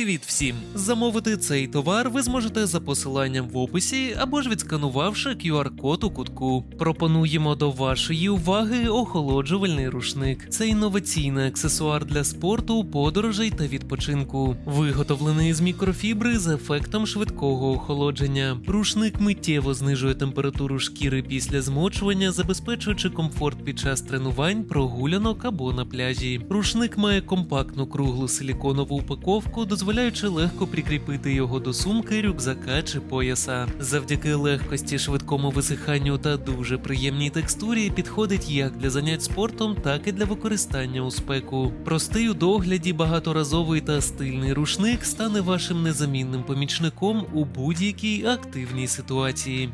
Привіт всім! Замовити цей товар ви зможете за посиланням в описі або ж відсканувавши QR-код у кутку. Пропонуємо до вашої уваги охолоджувальний рушник. Це інноваційний аксесуар для спорту, подорожей та відпочинку, виготовлений з мікрофібри з ефектом швидкого охолодження. Рушник миттєво знижує температуру шкіри після змочування, забезпечуючи комфорт під час тренувань, прогулянок або на пляжі. Рушник має компактну круглу силіконову упаковку, дозволяючи легко прикріпити його до сумки, рюкзака чи пояса. Завдяки легкості, швидкому висиханню та дуже приємній текстурі підходить як для занять спортом, так і для використання у спеку. Простий у догляді, багаторазовий та стильний рушник стане вашим незамінним помічником у будь-якій активній ситуації.